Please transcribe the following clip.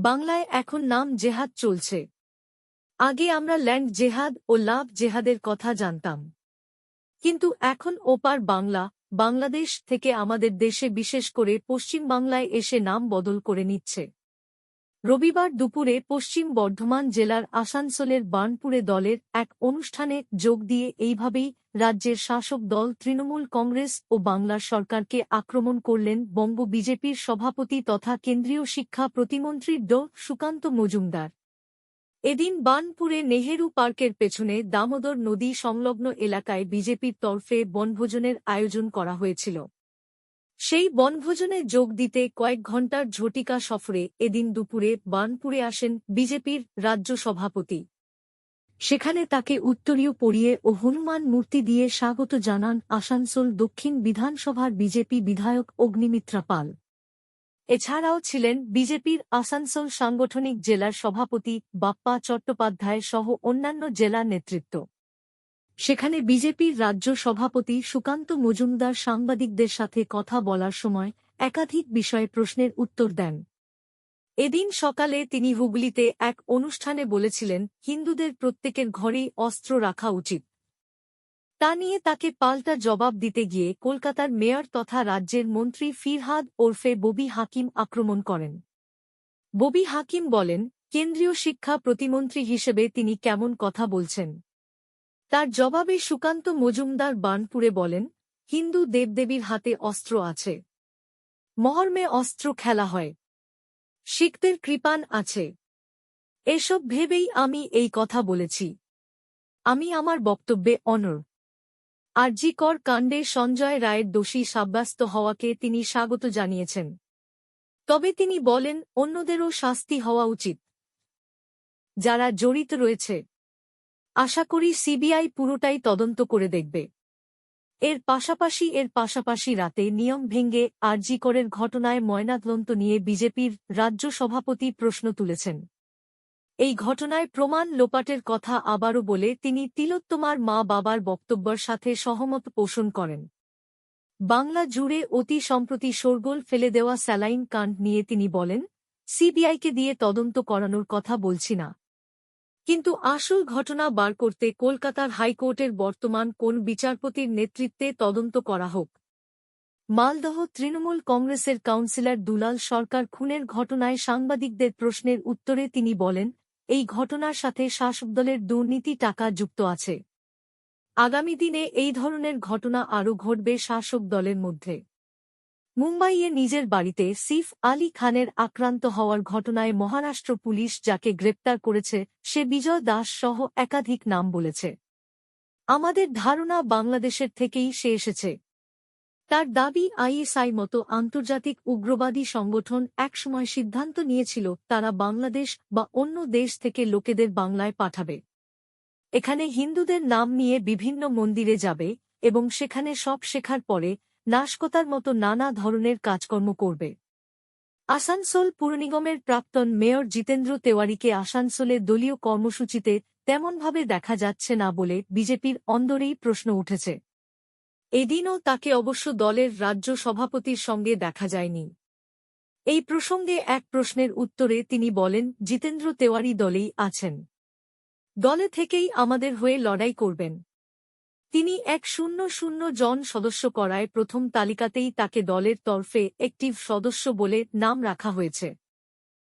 বাংলায় এখন নাম জেহাদ চলছে। আগে আমরা ল্যান্ড জেহাদ ও লাভ জেহাদের কথা জানতাম। কিন্তু এখন ওপার বাংলা, বাংলাদেশ থেকে আমাদের দেশে বিশেষ করে পশ্চিম বাংলায় এসে নাম বদল করে নিচ্ছে। রবিবার দুপুরে পশ্চিম বর্ধমান জেলার আসানসোলের বার্নপুরে দলের এক অনুষ্ঠানে যোগ দিয়ে এইভাবেই রাজ্যের শাসক দল তৃণমূল কংগ্রেস ও বাংলার সরকারকে আক্রমণ করলেন বঙ্গ বিজেপির সভাপতি তথা কেন্দ্রীয় শিক্ষা প্রতিমন্ত্রী ড সুকান্ত মজুমদার। এদিন বার্নপুরে নেহেরু পার্কের পেছনে দামোদর নদী সংলগ্ন এলাকায় বিজেপির তরফে বনভোজনের আয়োজন করা হয়েছিল। সেই বনভোজনে যোগ দিতে কয়েক ঘণ্টার ঝটিকা সফরে এদিন দুপুরে বার্নপুরে আসেন বিজেপির রাজ্য সভাপতি। সেখানে তাকে উত্তরীয় পরিয়ে ও হনুমান মূর্তি দিয়ে স্বাগত জানান আসানসোল দক্ষিণ বিধানসভার বিজেপি বিধায়ক অগ্নিমিত্রা পাল। এছাড়াও ছিলেন বিজেপির আসানসোল সাংগঠনিক জেলার সভাপতি বাপ্পা চট্টোপাধ্যায় সহ অন্যান্য জেলা নেতৃত্ব। সেখানে বিজেপির রাজ্য সভাপতি সুকান্ত মজুমদার সাংবাদিকদের সাথে কথা বলার সময় একাধিক বিষয়ে প্রশ্নের উত্তর দেন। এদিন সকালে তিনি হুগলিতে এক অনুষ্ঠানে বলেছিলেন, হিন্দুদের প্রত্যেকের ঘরেই অস্ত্র রাখা উচিত। তা নিয়ে তাকে পাল্টা জবাব দিতে গিয়ে কলকাতার মেয়র তথা রাজ্যের মন্ত্রী ফিরহাদ ওরফে ববি হাকিম আক্রমণ করেন। ববি হাকিম বলেন, কেন্দ্রীয় শিক্ষা প্রতিমন্ত্রী হিসেবে তিনি কেমন কথা বলছেন? তার জবাবে সুকান্ত মজুমদার বানপুরে বলেন, হিন্দু দেবদেবীর হাতে অস্ত্র আছে। মহর্মে অস্ত্র খেলা হয়। শিখদের কৃপান আছে। এসব ভেবেই আমি এই কথা বলেছি। আমি আমার বক্তব্যে অনর। আরজিকর কাণ্ডে সঞ্জয় রায়ের দোষী সাব্যস্ত হওয়াকে তিনি স্বাগত জানিয়েছেন। তবে তিনি বলেন, অন্যদেরও শাস্তি হওয়া উচিত। যারা জড়িত রয়েছে আশা করি সিবিআই পুরোটাই তদন্ত করে দেখবে। এর পাশাপাশি এর পাশাপাশি রাতে নিয়ম ভেঙ্গে আরজিকরের ঘটনায় ময়নাতদন্ত নিয়ে বিজেপির রাজ্য সভাপতি প্রশ্ন তুলেছেন। এই ঘটনায় প্রমাণ লোপাটের কথা আবারও বলে তিনি তিলোত্তমার মা বাবার বক্তব্যের সাথে সহমত পোষণ করেন। বাংলা জুড়ে অতি সম্প্রতি শোরগোল ফেলে দেওয়া স্যালাইন কাণ্ড নিয়ে তিনি বলেন, সিবিআইকে দিয়ে তদন্ত করানোর কথা বলছি না। কিন্তু আসল ঘটনা বার করতে কলকাতার হাইকোর্টের বর্তমান কোন বিচারপতির নেতৃত্বে তদন্ত করা হোক। মালদহ তৃণমূল কংগ্রেসের কাউন্সিলর দুলাল সরকার খুনের ঘটনায় সাংবাদিকদের প্রশ্নের উত্তরে তিনি বলেন, এই ঘটনার সাথে শাসক দলের দুর্নীতি টাকা যুক্ত আছে। আগামী দিনে এই ধরনের ঘটনা আরও ঘটবে শাসক দলের মধ্যে। মুম্বাইয়ে নিজের বাড়িতে সিফ আলী খানের আক্রান্ত হওয়ার ঘটনায় মহারাষ্ট্র পুলিশ যাকে গ্রেপ্তার করেছে, সে বিজয় দাস সহ একাধিক নাম বলেছে। আমাদের ধারণা বাংলাদেশের থেকেই সে এসেছে। তার দাবি, আইএসআই মতো আন্তর্জাতিক উগ্রবাদী সংগঠন একসময় সিদ্ধান্ত নিয়েছিল, তারা বাংলাদেশ বা অন্য দেশ থেকে লোকেদের বাংলায় পাঠাবে। এখানে হিন্দুদের নাম নিয়ে বিভিন্ন মন্দিরে যাবে এবং সেখানে সব শেখার পরে নাশকতার মতো নানা ধরনের কাজকর্ম করবে। আসানসোল পুরনিগমের প্রাক্তন মেয়র জিতেন্দ্র তেওয়ারিকে আসানসোলে দলীয় কর্মসূচিতে তেমনভাবে দেখা যাচ্ছে না বলে বিজেপির অন্দরেই প্রশ্ন উঠেছে। এদিনও তাকে অবশ্য দলের রাজ্য সভাপতির সঙ্গে দেখা যায়নি। এই প্রসঙ্গে এক প্রশ্নের উত্তরে তিনি বলেন, জিতেন্দ্র তেওয়ারি দলেই আছেন। দলে থেকেই আমাদের হয়ে লড়াই করবেন। তিনি এক শূন্য শূন্য জন সদস্য করায় প্রথম তালিকাতেই তাকে দলের তরফে একটিভ সদস্য বলে নাম রাখা হয়েছে।